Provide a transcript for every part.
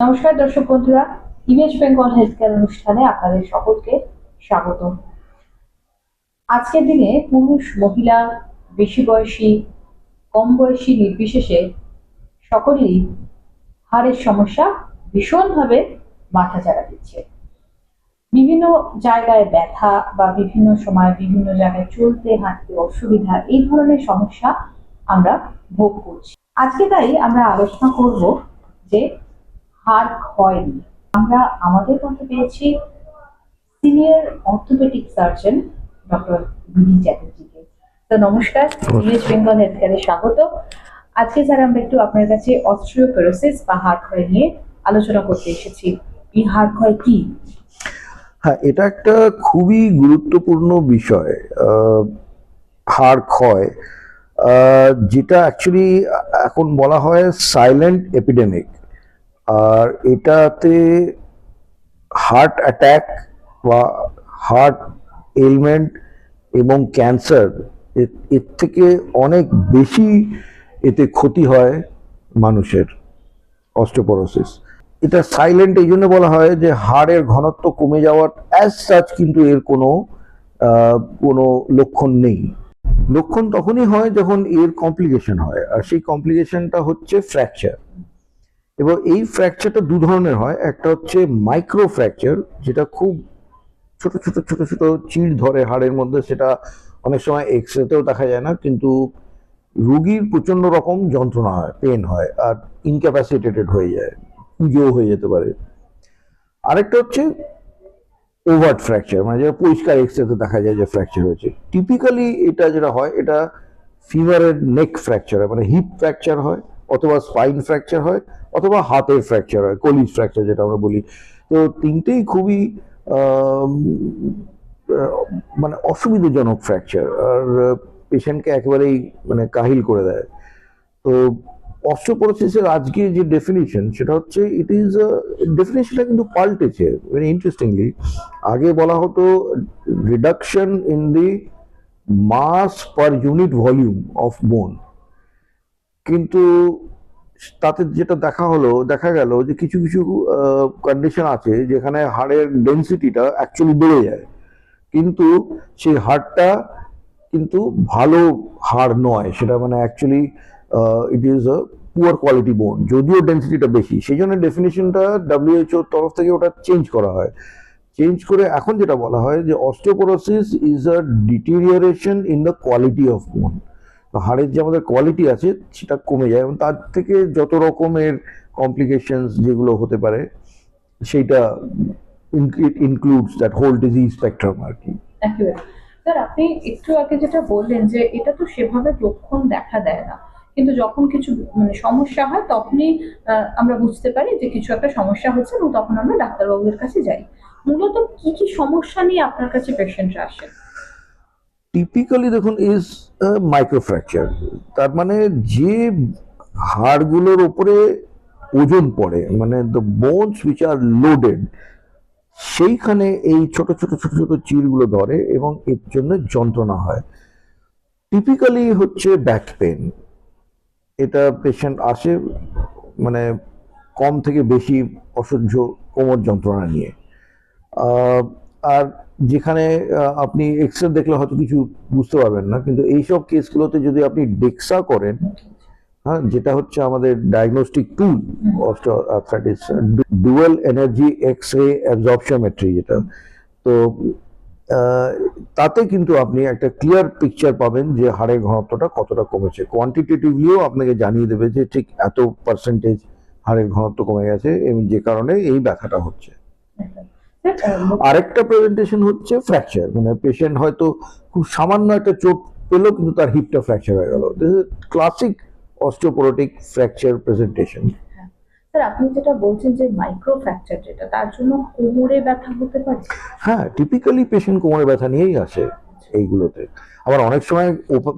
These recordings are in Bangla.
নমস্কার দর্শক বন্ধুরা, ইমেজ বেঙ্গল হেলথ কেয়ার অনুষ্ঠানে আপনাদের সকলকে স্বাগত আজকের দিনে পুরুষ, মহিলা, বেশি বয়সী, কম বয়সী নির্বিশেষে সকলেই হাড়ের সমস্যা ভীষণভাবে মাথাচাড়া দিচ্ছে। বিভিন্ন জায়গায় ব্যথা বা বিভিন্ন সময় বিভিন্ন জায়গায় চলতে, হাঁটতে অসুবিধা, এই ধরনের সমস্যা আমরা ভোগ করছি। আজকে তাই আমরা আলোচনা করব যে ক্ষয় নিয়ে আমরা আমাদের মধ্যে পেয়েছি সিনিয়র অর্থোপেডিক সার্জন ডক্টর বিবি চ্যাটার্জিকে। তো নমস্কার ইমেজ বেঙ্গল হেলথ কেয়ারে স্বাগত। আজকে স্যার আমরা একটু আপনার কাছে অস্ট্রিওপেরোসিস বা হাড় ক্ষয় নিয়ে আলোচনা করতে এসেছি এই হাড় ক্ষয় কি? হ্যাঁ এটা একটা খুবই গুরুত্বপূর্ণ বিষয় হাড় ক্ষয় যেটা অ্যাকচুয়ালি এখন বলা হয় সাইলেন্ট এপিডেমিক আর এটাতে হার্ট অ্যাটাক বা হার্ট এলমেন্ট এবং ক্যান্সার এর থেকে অনেক বেশি এতে ক্ষতি হয় মানুষের অস্টোপরোসিস এটা সাইলেন্ট এই জন্য বলা হয় যে হাড়ের ঘনত্ব কমে যাওয়ার অ্যাজ সাচ কিন্তু এর কোনো কোনো লক্ষণ নেই। লক্ষণ তখনই হয় যখন এর কমপ্লিকেশন হয়, আর সেই কমপ্লিকেশনটা হচ্ছে ফ্র্যাকচার এবং এই ফ্র্যাকচারটা দু ধরনের হয়। একটা হচ্ছে মাইক্রো ফ্র্যাকচার যেটা খুব ছোট ছোট ছোট ছোট চিড় ধরে হাড়ের মধ্যে, সেটা অনেক সময় এক্স রেতেও দেখা যায় না, কিন্তু রুগীর প্রচণ্ড রকম যন্ত্রণা হয় পেন হয়, আর ইনক্যাপাসিটেটেড হয়ে যায়, পুজোও হয়ে যেতে পারে। আরেকটা হচ্ছে ওভার্ট ফ্র্যাকচার মানে যেটা পরিষ্কার এক্স রেতে দেখা যায় যে ফ্র্যাকচার হয়েছে। টিপিক্যালি এটা যেটা হয়, এটা ফিভারের নেক ফ্র্যাকচার হয় মানে হিপ ফ্র্যাকচার হয়। অথবা স্পাইন ফ্র্যাকচার হয়, অথবা হাতের ফ্র্যাকচার হয় কলিজ ফ্র্যাকচার যেটা আমরা বলি। তো তিনটেই খুবই মানে অসুবিধাজনক ফ্র্যাকচার আর পেশেন্টকে একেবারেই মানে কাহিল করে দেয়। তো অস্ট্রোপোরোসিসের আজকে যে ডেফিনিশন সেটা হচ্ছে ইট ইজ ডেফিনেশনটা কিন্তু পাল্টেছে। ভেরি ইন্টারেস্টিংলি আগে বলা হতো reduction in the mass per unit volume of bone কিন্তু তাতে যেটা দেখা হলো, দেখা গেল যে কিছু কিছু কন্ডিশন আছে যেখানে হাড়ের ডেন্সিটিটা অ্যাকচুয়ালি বেড়ে যায়। কিন্তু সেই হাড়টা কিন্তু ভালো হাড় নয়, সেটা মানে actually it is a poor quality bone যদিও ডেন্সিটিটা বেশি। সেই জন্য ডেফিনেশনটা ডাব্লিউএইচওর তরফ থেকে ওটা চেঞ্জ করা হয়। চেঞ্জ করে এখন যেটা বলা হয় যে osteoporosis is a deterioration in the quality of bone হাড়ের যে আমাদের কোয়ালিটি আছে, সেটা কমে যায় এবং তার থেকে যত রকমের কমপ্লিকেশনস যেগুলো হতে পারে, সেইটা includes that whole disease spectrum আর কি। স্যার, আপনি একটু আগে যেটা বললেন যে এটা তো সেভাবে লক্ষণ দেখা দেয় না। কিন্তু যখন কিছু মানে সমস্যা হয়, তখনই আমরা বুঝতে পারি যে কিছু একটা সমস্যা হচ্ছে এবং তখন আমরা ডাক্তারবাবুদের কাছে যাই। মূলত কি কি সমস্যা নিয়ে আপনার কাছে পেশেন্টরা আসেন টিপিক্যালি দেখুন ইজ মাইক্রোফ্র্যাকচার তার মানে যে হাড়গুলোর উপরে ওজন পড়ে মানে the bones which are loaded সেইখানে এই ছোট ছোট ছোট ছোট চিরগুলো ধরে এবং এর জন্য যন্ত্রণা হয়। টিপিক্যালি হচ্ছে ব্যাক পেন এটা পেশেন্ট আসে মানে কম থেকে বেশি অসহ্য কোমর যন্ত্রণা নিয়ে। আর যেখানে আপনি এক্স দেখলে হয়তো কিছু বুঝতে পারবেন না, কিন্তু এইসব কেসগুলোতে যদি আপনি ডেক্সা করেন হ্যাঁ যেটা হচ্ছে আমাদের diagnostic tool osteoarthritis dual energy X ray absorptiometry যেটা, তো তাতে কিন্তু আপনি একটা ক্লিয়ার পিকচার পাবেন যে হাড়ের ঘনত্বটা কতটা কমেছে। কোয়ান্টিটেটিভলিও আপনাকে জানিয়ে দেবে যে ঠিক এত পার্সেন্টেজ হাড়ের ঘনত্ব কমে গেছে, এবং যে কারণে এই ব্যথাটা হচ্ছে। আরেকটা প্রেজেন্টেশন হচ্ছে ফ্র্যাকচার মানে পেশেন্ট হয়তো খুব সামান্য একটা চোট পেল কিন্তু তার হিপটা ফ্র্যাকচার হয়ে গেল। This is classic osteoporotic fracture presentation sir আপনি যেটা বলছেন যে মাইক্রো ফ্র্যাকচার যেটা তার জন্য কোমরে ব্যথা হতে পারে? হ্যাঁ টিপিক্যালি পেশেন্ট কোমরে ব্যথা নিয়েই আসে এইগুলোতে। আবার অনেক সময়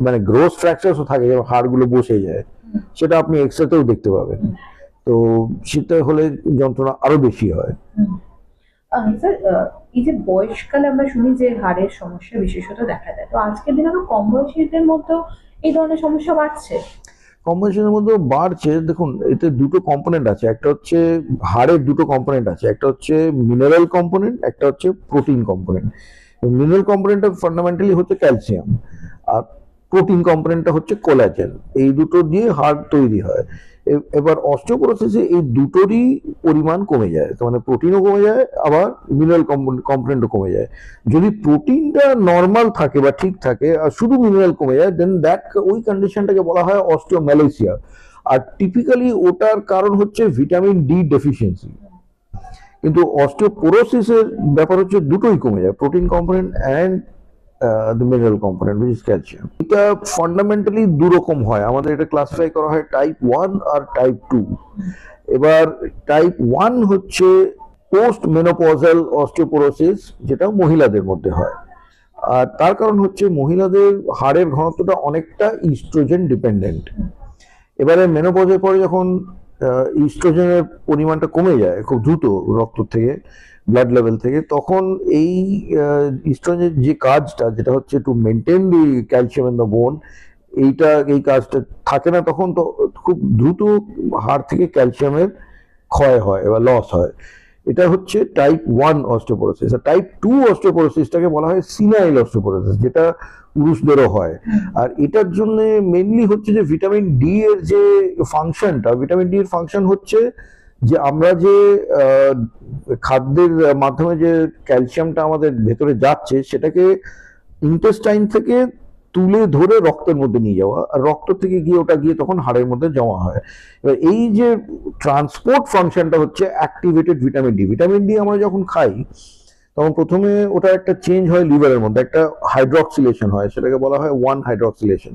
মানে গ্রোস ফ্র্যাকচারসও থাকে যেমন হাড়গুলো বসে যায় সেটা আপনি এক্সরেতেও দেখতে পাবেন। তো সেটা হলে যন্ত্রণা আরও বেশি হয়। স্যার এই যে বয়সকালে আমরা শুনি যে হাড়ের সমস্যা বিশেষত দেখা যায় তো আজকের দিনে আরও কম বয়সীদের মধ্যেও এই ধরনের সমস্যা বাড়ছে? কম্বিনেশনের মধ্যে বাড়ছে। দেখুন, এতে দুটো কম্পোনেন্ট আছে। একটা হচ্ছে হাড়ের দুটো কম্পোনেন্ট আছে। একটা হচ্ছে মিনারেল কম্পোনেন্ট একটা হচ্ছে প্রোটিন কম্পোনেন্ট মিনারেল কম্পোনেন্টটা ফান্ডামেন্টালি হচ্ছে ক্যালসিয়াম আর প্রোটিন কম্পোনেন্টটা হচ্ছে কোলাজেন এই দুটো দিয়ে হাড় তৈরি হয়। এবার অস্টিওপোরোসিসে এই দুটোরই পরিমাণ কমে যায় মানে প্রোটিনও কমে যায়, আবার মিনারেল কম্পোনেন্টও কমে যায়। যদি প্রোটিনটা নর্মাল থাকে বা ঠিক থাকে, আর শুধু মিনারেল কমে যায় দেন দ্যাট ওই কন্ডিশনটাকে বলা হয় অস্টিওম্যালেসিয়া আর টিপিক্যালি ওটার কারণ হচ্ছে ভিটামিন ডি ডেফিসিয়েন্সি কিন্তু অস্টিওপোরোসিসের ব্যাপার হচ্ছে দুটোই কমে যায় protein component and the mineral component which is calcium এটা ফান্ডামেন্টালি দু রকম হয়। আমাদের এটা ক্লাসিফাই করা হয় টাইপ ওয়ান আর টাইপ টু এবার টাইপ ওয়ান হচ্ছে পোস্ট মেনোপজাল অস্টিওপোরোসিস যেটা মহিলাদের মধ্যে হয়। আর তার কারণ হচ্ছে মহিলাদের হাড়ের ঘনত্বটা অনেকটা ইস্ট্রোজেন ডিপেন্ডেন্ট এবারে মেনোপজের পরে যখন ইস্ট্রোজেনের পরিমাণটা কমে যায়, খুব দ্রুত রক্ত থেকে ব্লাড লেভেল থেকে তখন এই ইস্ট্রোজেনের যে কাজটা যেটা হচ্ছে to maintain the calcium in the bone এইটা এই কাজটা থাকে না তখন তো খুব দ্রুত হাড় থেকে ক্যালসিয়ামের ক্ষয় হয় বা লস হয়। এটা হচ্ছে টাইপ ওয়ান অস্টিওপোরোসিস আর টাইপ টু অস্টিওপোরোসিসটাকে বলা হয় সিনাইল অস্টিওপোরোসিস যেটা পুরুষদেরও হয়। আর এটার জন্য মেনলি হচ্ছে যে ভিটামিন ডি এর যে ফাংশনটা ভিটামিন ডি এর ফাংশন হচ্ছে যে আমরা যে খাদ্যের মাধ্যমে যে ক্যালসিয়ামটা আমাদের ভেতরে যাচ্ছে, সেটাকে ইন্টেস্টাইন থেকে তুলে ধরে রক্তের মধ্যে নিয়ে যাওয়া, আর রক্ত থেকে গিয়ে ওটা গিয়ে তখন হাড়ের মধ্যে জমা হয়। এবার এই যে ট্রান্সপোর্ট ফাংশনটা হচ্ছে activated vitamin D vitamin D আমরা যখন খাই, তখন প্রথমে ওটা একটা চেঞ্জ হয় লিভারের মধ্যে, একটা হাইড্রক্সিলেশন হয়, সেটাকে বলা হয় ওয়ান হাইড্রক্সিলেশন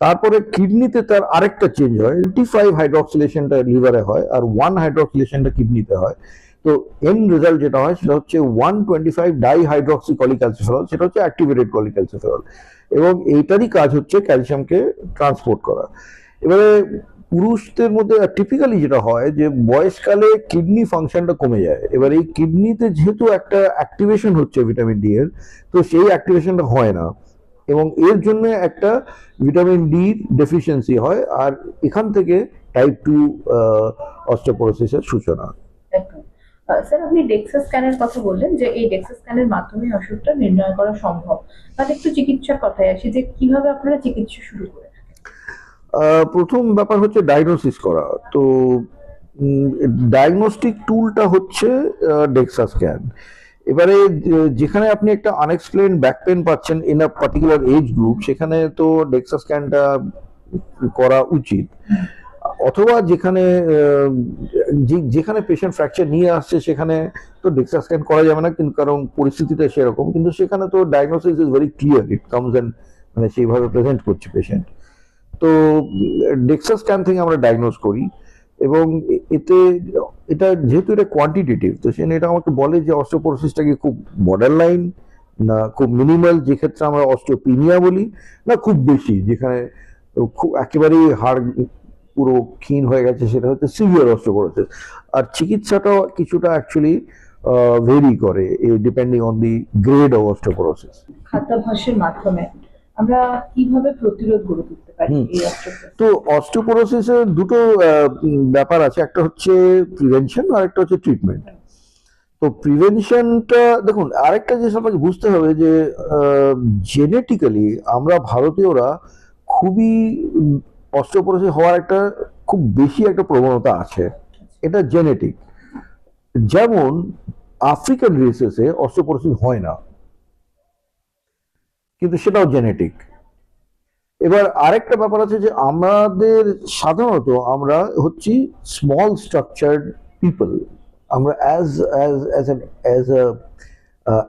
তারপরে কিডনিতে তার আরেকটা চেঞ্জ হয় টোয়েন্টি ফাইভ হাইড্রক্সিলেশনটা লিভারে হয় আর ওয়ান হাইড্রক্সিলেশনটা কিডনিতে হয়। তো এন রেজাল্ট যেটা হয় সেটা হচ্ছে one twenty five dihydroxy cholecalciferol সেটা হচ্ছে অ্যাক্টিভেটেড কলিক্যালসিফেরল এবং এইটারই কাজ হচ্ছে ক্যালসিয়ামকে ট্রান্সপোর্ট করা। এবারে পুরুষদের মধ্যে টিপিক্যালি যেটা হয় যে বয়সকালে কিডনি ফাংশনটা কমে যায়। এবার এই কিডনিতে যেহেতু একটা অ্যাক্টিভেশন হচ্ছে ভিটামিন ডি এর তো সেই অ্যাক্টিভেশনটা হয় না। এবং এর জন্য একটা ভিটামিন ডি ডেফিসিয়েন্সি হয় আর এখান থেকে টাইপ টু অস্টিওপোরোসিসের সূচনা আহ, স্যার আপনি ডেক্সা স্ক্যানের কথা বললেন যে এই ডেক্সা স্ক্যানের মাধ্যমে অসুখটা নির্ণয় করা সম্ভব। তাহলে একটু চিকিৎসার কথায় আসি যে কীভাবে আপনারা চিকিৎসা শুরু করে আহ, প্রথম ব্যাপার হচ্ছে ডায়াগনোসিস করা। তো ডায়াগনস্টিক টুলটা হচ্ছে ডেক্সা স্ক্যান এবারে যেখানে আপনি একটা আনএক্সপ্লেন ব্যাক পেন পাচ্ছেন in a particular age group সেখানে তো ডেক্সা স্ক্যানটা করা উচিত। অথবা যেখানে যেখানে পেশেন্ট ফ্র্যাকচার নিয়ে আসছে, সেখানে তো ডেক্সা স্ক্যান করা যাবে না, কিন্তু কারণ পরিস্থিতিটা সেরকম, কিন্তু সেখানে তো diagnosis is very clear it comes and মানে সেইভাবে প্রেজেন্ট করছে পেশেন্ট তো ডেক্সা স্ক্যান থেকে আমরা ডায়াগনোস করি। এবং এতে এটা যেহেতু এটা কোয়ান্টিটেটিভ তো সে এটা আমাকে বলে যে অস্টিওপোরোসিসটাকে খুব বর্ডার লাইন না খুব মিনিমাল যে ক্ষেত্রে আমরা অস্ট্রোপিনিয়া বলি, না খুব বেশি, যেখানে খুব একেবারেই হাড় পুরো ক্ষীণ হয়ে গেছে, সেটা হচ্ছে সিভিয়ার অস্টিওপোরোসিস আর চিকিৎসাটাও কিছুটা অ্যাকচুয়ালি ভেরি করে depending on the grade of osteoporosis খাদ্যাভ্যাসের মাধ্যমে। আমরা কীভাবে প্রতিরোধ গড়ে তুলতে পারি তো অস্টিওপোরোসিসের দুটো ব্যাপার আছে। একটা হচ্ছে প্রিভেনশন আর একটা হচ্ছে ট্রিটমেন্ট তো প্রিভেনশনটা দেখুন আরেকটা জিনিস আপনাকে বুঝতে হবে যে জেনেটিক্যালি আমরা ভারতীয়রা খুবই অস্টিওপোরোসিস হওয়ার একটা খুব বেশি একটা প্রবণতা আছে। এটা জেনেটিক যেমন আফ্রিকান রেসেসে অস্টিওপোরোসিস হয় না। কিন্তু সেটাও জেনেটিক এবার আরেকটা ব্যাপার আছে যে আমাদের সাধারণত আমরা হচ্ছি স্মল স্ট্রাকচার্ড পিপল আমরা as as as as a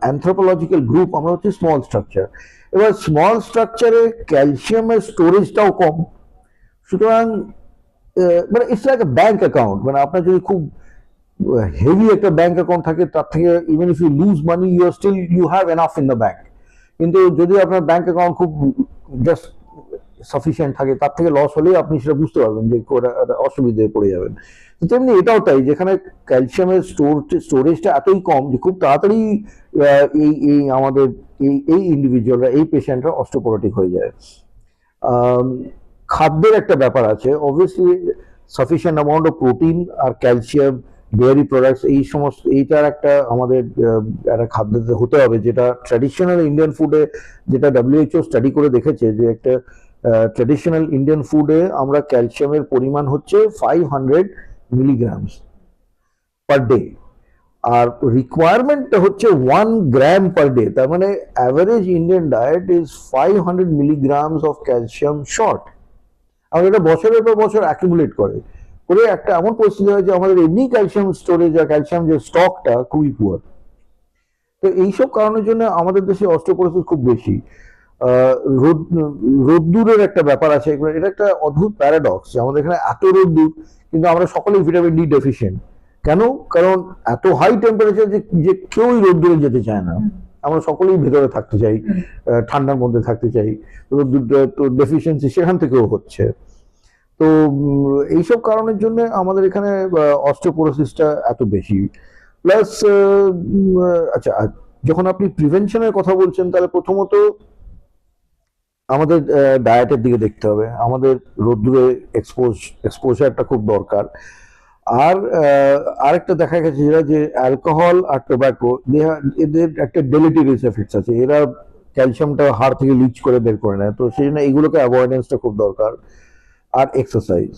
anthropological group আমরা হচ্ছে স্মল স্ট্রাকচার এবার স্মল স্ট্রাকচারে ক্যালসিয়ামের স্টোরেজটাও কম। সুতরাং মানে it's like a bank account মানে আপনার যদি খুব হেভি একটা ব্যাংক অ্যাকাউন্ট থাকে, তার থেকে even if you lose money you are still you have enough in the bank কিন্তু যদি আপনার ব্যাংক অ্যাকাউন্ট খুব জাস্ট সাফিসিয়েন্ট থাকে, তার থেকে লস হলেই আপনি সেটা বুঝতে পারবেন যে অসুবিধায় পড়ে যাবেন। তো তেমনি এটাও তাই, যেখানে ক্যালসিয়ামের স্টোর স্টোরেজটা এতই কম যে খুব তাড়াতাড়ি এই এই আমাদের, এই এই ইন্ডিভিজুয়ালরা এই পেশেন্টরা অস্টোপোরোটিক হয়ে যায়। খাদ্যের একটা ব্যাপার আছে। Obviously sufficient amount of protein R calcium dairy products এই সমস্ত, এইটার একটা আমাদের একটা খাদ্য হতে হবে, যেটা ট্র্যাডিশনাল ইন্ডিয়ান ফুডে যেটা ডাব্লিউএইচও স্টাডি করে দেখেছে যে একটা ট্র্যাডিশনাল ইন্ডিয়ান ফুডে আমরা ক্যালসিয়ামের পরিমাণ হচ্ছে five hundred milligrams per day আর রিকোয়ারমেন্টটা হচ্ছে ওয়ান গ্রাম পার ডে তার মানে average Indian diet is five hundred milligrams of calcium short আমাদের এটা বছরের পর বছর অ্যাকুমুলেট করে। করে একটা এমন পরিস্থিতি হয় যে আমাদের এমনি ক্যালসিয়াম স্টোরেজ আর ক্যালসিয়াম যে স্টকটা খুবই পুয়ার তো এইসব কারণের জন্য আমাদের দেশে অস্ট্রোপোরোসিস খুব বেশি। রোদ, রোদ্দুরের একটা ব্যাপার আছে এটা একটা অদ্ভুত প্যারাডক্স যে আমাদের এখানে এত রোদ্দুর, কিন্তু আমরা সকলেই ভিটামিন ডি ডেফিসিয়েন্ট কেন? কারণ এত হাই টেম্পারেচার যে যে কেউই রোদ্দুরে যেতে চায় না। আমরা সকলেই ভেতরে থাকতে চাই ঠান্ডার মধ্যে থাকতে চাই। রোদ্দুরটা তো ডেফিসিয়েন্সি সেখান থেকেও হচ্ছে। তো এইসব কারণের জন্য আমাদের এখানে অস্ট্রোপোরোসিসটা এত বেশি। প্লাস আচ্ছা যখন আপনি প্রিভেনশনের কথা বলছেন, তাহলে প্রথমত আমাদের ডায়েটের দিকে দেখতে হবে। আমাদের রোদ্দুরে এক্সপোজ এক্সপোজারটা খুব দরকার। আর আরেকটা দেখা গেছে যেটা যে অ্যালকোহল আর টোব্যাকো এদের একটা ডেলিটেরিয়াস এফেক্টস আছে। এরা ক্যালসিয়ামটা হাড় থেকে লিচ করে বের করে নেয়। তো সেই জন্য এগুলোকে অ্যাভয়েডেন্সটা খুব দরকার। আর এক্সারসাইজ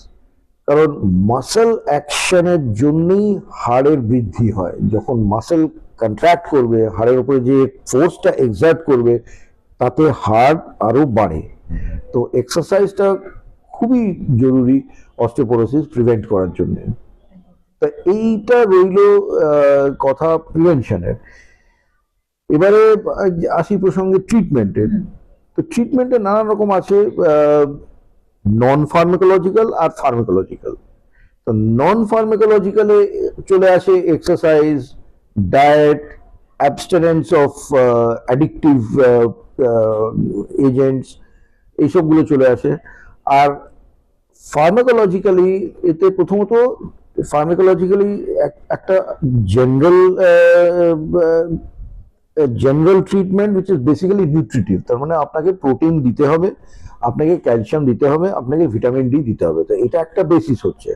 কারণ মাসেল অ্যাকশনের জন্যই হাড়ের বৃদ্ধি হয়। যখন মাসেল কন্ট্রাক্ট করবে, হাড়ের উপরে যে ফোর্সটা এক্সার্ট করবে, তাতে হাড় আরও বাড়ে। তো এক্সারসাইজটা খুবই জরুরি অস্টিওপোরোসিস প্রিভেন্ট করার জন্য। তা এইটা রইল কথা প্রিভেনশনের এবারে আসি প্রসঙ্গে ট্রিটমেন্টের তো ট্রিটমেন্টে নানান রকম আছে নন ফার্মাকোলজিক্যাল আর ফার্মাকোলজিক্যাল তো নন ফার্মাকোলজিক্যালে চলে আসে exercise diet abstinence of addictive agents এইসবগুলো চলে আসে। আর ফার্মাকোলজিক্যালি এতে প্রথমত ফার্মাকোলজিক্যালি একটা general general treatment which is basically nutritive তার মানে আপনাকে প্রোটিন দিতে হবে। আপনাকে ক্যালসিয়াম দিতে হবে, আপনাকে ভিটামিন ডি দিতে হবে। তো এটা একটা বেসিস হচ্ছে।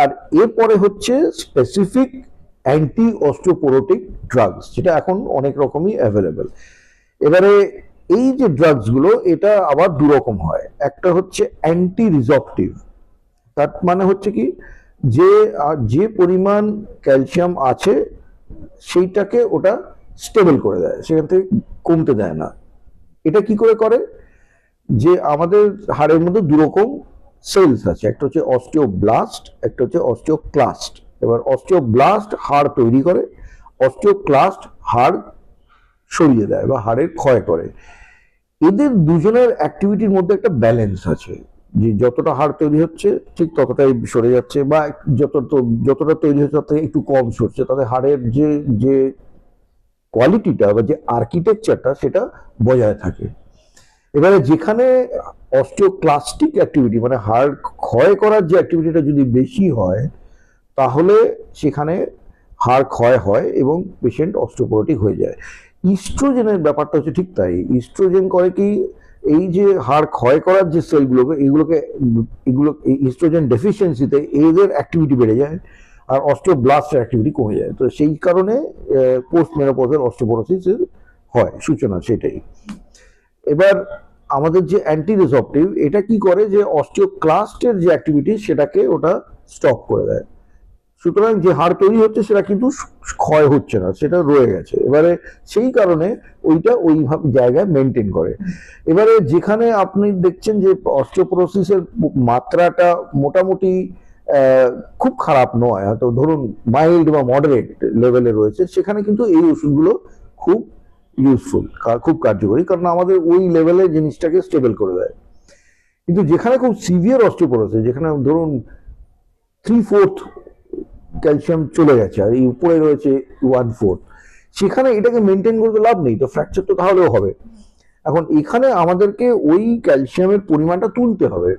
আর এরপরে হচ্ছে স্পেসিফিক অ্যান্টি অস্টিওপোরোটিক ড্রাগস যেটা এখন অনেক রকমই অ্যাভেলেবেল এবারে এই যে ড্রাগসগুলো এটা আবার দু রকম হয়। একটা হচ্ছে অ্যান্টি রিজপটিভ তার মানে হচ্ছে কি, যে যে পরিমাণ ক্যালসিয়াম আছে, সেইটাকে ওটা স্টেবল করে দেয়, সেখান থেকে কমতে দেয় না। এটা কি করে করে? যে আমাদের হাড়ের মধ্যে দুরকম সেলস আছে। একটা হচ্ছে অস্টিওব্লাস্ট একটা হচ্ছে অস্টিওক্লাস্ট এবার অস্টিওব্লাস্ট হাড় তৈরি করে অস্টিওক্লাস্ট হাড় সরিয়ে দেয় বা হাড়ের ক্ষয় করে। এদের দুজনের অ্যাক্টিভিটির মধ্যে একটা ব্যালেন্স আছে। যে যতটা হাড় তৈরি হচ্ছে, ঠিক ততটাই সরে যাচ্ছে বা যত, যতটা তৈরি হচ্ছে তার থেকে একটু কম সরছে। তাতে হাড়ের যে যে কোয়ালিটিটা বা যে আর্কিটেকচারটা সেটা বজায় থাকে। এবারে যেখানে অস্টিওক্লাস্টিক অ্যাক্টিভিটি মানে হাড় ক্ষয় করার যে অ্যাক্টিভিটিটা যদি বেশি হয়, তাহলে সেখানে হাড় ক্ষয় হয় এবং পেশেন্ট অস্টিওপোরোটিক হয়ে যায়। ইস্ট্রোজেনের ব্যাপারটা হচ্ছে ঠিক তাই। ইস্ট্রোজেন করে কি এই যে হাড় ক্ষয় করার যে সেলগুলোকে এইগুলোকে এগুলো ইস্ট্রোজেন ডেফিসিয়েন্সিতে এদের অ্যাক্টিভিটি বেড়ে যায় আর অস্টিওব্লাস্টের অ্যাক্টিভিটি কমে যায়। তো সেই কারণে পোস্ট মেনোপজের অস্টিওপোরোসিস হয়, সূচনা সেটাই। এবার আমাদের যে অ্যান্টি রিসপটিভ এটা কি করে যে অস্টিওক্লাস্টের যে অ্যাক্টিভিটি সেটাকে ওটা স্টপ করে দেয়। সুতরাং যে হাড় তৈরি হচ্ছে, সেটা কিন্তু ক্ষয় হচ্ছে না, সেটা রয়ে গেছে। এবারে সেই কারণে ওইটা ওইভাবে জায়গায় মেনটেন করে। এবারে যেখানে আপনি দেখছেন যে অস্টিওপোরোসিসের মাত্রাটা মোটামুটি খুব খারাপ নয়। হয়তো ধরুন মাইল্ড বা মডারেট লেভেলে রয়েছে, সেখানে কিন্তু এই ওষুধগুলো খুব ইউজফুল খুব কার্যকরী, কারণ আমাদের ওই লেভেলে জিনিসটাকে স্টেবল করে দেয়। কিন্তু যেখানে খুব সিভিয়ার অস্টিওপোরোসিস যেখানে ধরুন থ্রি ফোর্থ ক্যালসিয়াম চলে গেছে, আর এই উপরে রয়েছে ওয়ান ফোর্থ সেখানে এটাকে মেনটেন করতে লাভ নেই, তো ফ্র্যাকচার তো তাহলেও হবে। এখন এখানে আমাদেরকে ওই ক্যালসিয়ামের পরিমাণটা তুলতে হবে।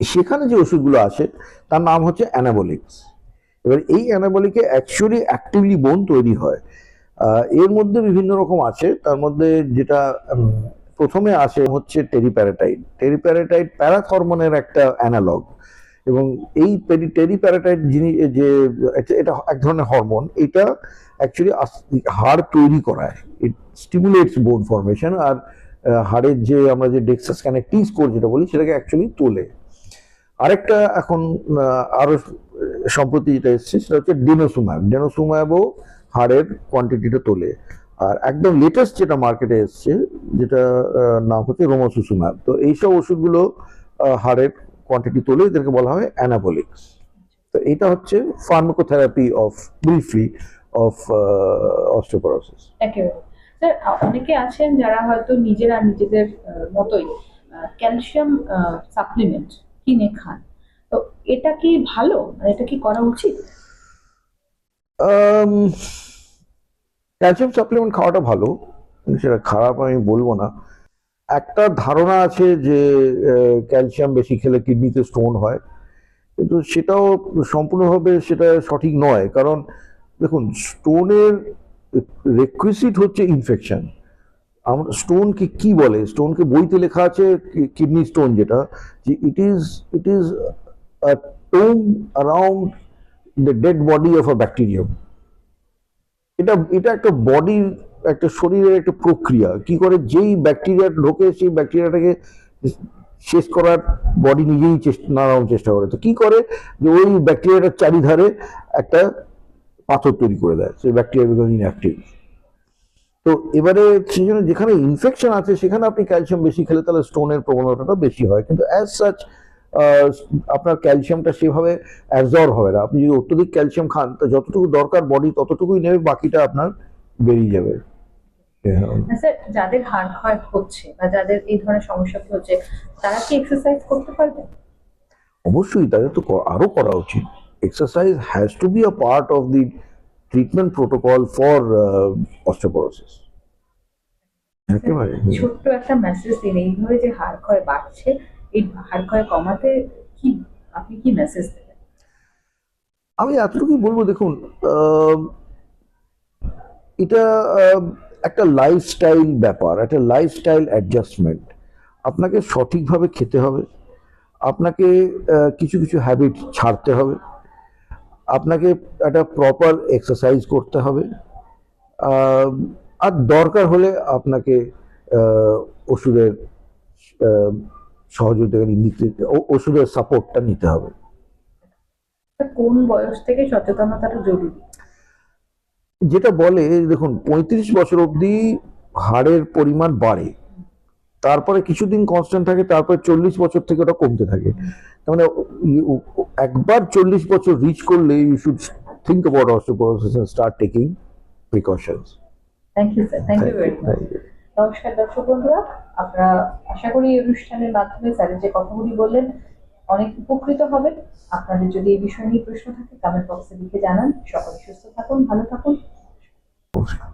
সেখানে যে ওষুধগুলো আছে, তার নাম হচ্ছে অ্যানাবলিক্স এবার এই অ্যানাবলিকে অ্যাকচুয়ালি অ্যাক্টিভলি বোন তৈরি হয়। এর মধ্যে বিভিন্ন রকম আছে। তার মধ্যে যেটা প্রথমে আসে হচ্ছে টেরিপ্যারাটাইড টেরিপ্যারাটাইড প্যারাথরমোনের একটা অ্যানালগ। এবং এই টেরিপ্যারাটাইড যিনি যে, এটা- এক ধরনের হরমোন। এটা অ্যাকচুয়ালি হাড় তৈরি করায়। ইট স্টিমুলেটস বোন ফর্মেশন আর হাড়ের যে, আমরা যে ডেক্সাস কানেক্টিং স্কোর যেটা বলি, সেটাকে অ্যাকচুয়ালি তোলে। আরেকটা এখন আরও সম্প্রতি যেটা এসছে, সেটা হচ্ছে ডেনোসুম্যাব ডেনোসুম্যাবও হাড়ের কোয়ান্টিটিটা তোলে। আর একদম লেটেস্ট যেটা মার্কেটে এসছে, যেটা নাম হচ্ছে রোমোসুসুম্যাব তো এইসব ওষুধগুলো হাড়ের কোয়ান্টিটি তোলে, এদেরকে বলা হয় অ্যানাবলিক্স তো এটা হচ্ছে pharmacotherapy of briefly of osteoporosis sir অনেকে আছেন যারা হয়তো নিজেরা নিজেদের মতোই ক্যালসিয়াম সাপ্লিমেন্ট কিনে খান। তো এটা কি ভালো? এটা কি করা উচিত? ক্যালসিয়াম সাপ্লিমেন্ট খাওয়াটা ভালো সেটা খারাপ আমি বলব না। একটা ধারণা আছে যে ক্যালসিয়াম বেশি খেলে কিডনিতে স্টোন হয়, কিন্তু সেটাও সম্পূর্ণভাবে সেটা সঠিক নয়। কারণ দেখুন স্টোনের রেকুইসিট হচ্ছে ইনফেকশন আমরা স্টোনকে কি বলে? স্টোনকে বইতে লেখা আছে কিডনি স্টোন যেটা, যে it is it is tome around the dead body of a bacterium এটা এটা একটা বডির একটা শরীরের একটা প্রক্রিয়া। কি করে? যেই ব্যাকটেরিয়া ঢোকে, সেই ব্যাকটেরিয়াটাকে শেষ করার বডি নিজেই চেষ্টা, নানারকম চেষ্টা করে। তো কি করে? যে ওই ব্যাকটেরিয়াটার চারিধারে একটা পাথর তৈরি করে দেয়, সেই ব্যাকটেরিয়া বিকজ ইনঅ্যাক্টিভ তো এবারে সেই জন্য যেখানে ইনফেকশন আছে, সেখানে আপনি ক্যালসিয়াম বেশি খেলে তাহলে স্টোনের প্রবণতাটা বেশি হয়। কিন্তু অ্যাজ সাচ আপনার ক্যালসিয়ামটা সেভাবে অ্যাবজর্ব হবে না। আপনি যদি অত্যধিক ক্যালসিয়াম খান তো যতটুকু দরকার বডি ততটুকুই নেবে বাকিটা আপনার বেরিয়ে যাবে। যাদের হাড় ক্ষয় হচ্ছে বা যাদের এই ধরনের সমস্যা হচ্ছে তারা কি এক্সারসাইজ করতে পারবে? অবশ্যই তাদের তো আরও করা উচিত। Exercise has to be a part of the treatment protocol for osteoporosis একেবারে। ছোট্ট একটা মেসেজ দিন এইভাবে যে হাড় ক্ষয় বাড়ছে এই হাড় ক্ষয় কমাতে কি, আপনি কি মেসেজ আমি এতটুকুই বলব, দেখুন এটা একটা লাইফস্টাইল ব্যাপার, একটা লাইফস্টাইল অ্যাডজাস্টমেন্ট আপনাকে সঠিকভাবে খেতে হবে, আপনাকে কিছু কিছু হ্যাবিট ছাড়তে হবে, আপনাকে একটা প্রপার এক্সারসাইজ করতে হবে আর দরকার হলে আপনাকে ওষুধের সহযোগিতা নিতে ওষুধের সাপোর্টটা নিতে হবে। কোন বয়স থেকে সচেতনতাটা জরুরি? যেটা বলে দেখুন পঁয়ত্রিশ বছর অবধি হাড়ের পরিমাণ বাড়ে। তারপরে কিছুদিন কনস্ট্যান্ট থাকে তারপরে চল্লিশ বছর থেকে ওটা কমতে থাকে। মানে একবার চল্লিশ বছর রিচ করলে you should think about osteoporosis and start taking precautions thank you sir thank you very much নমস্কার দর্শক বন্ধুরা। আমরা আশা করি এই অনুষ্ঠানের মাধ্যমে স্যারের যে কথাগুলি বললেন, অনেক উপকৃত হবেন। আপনাদের যদি এই বিষয় নিয়ে প্রশ্ন থাকে কমেন্ট বক্সে লিখে জানান। সকলে সুস্থ থাকুন, ভালো থাকুন। নমস্কার।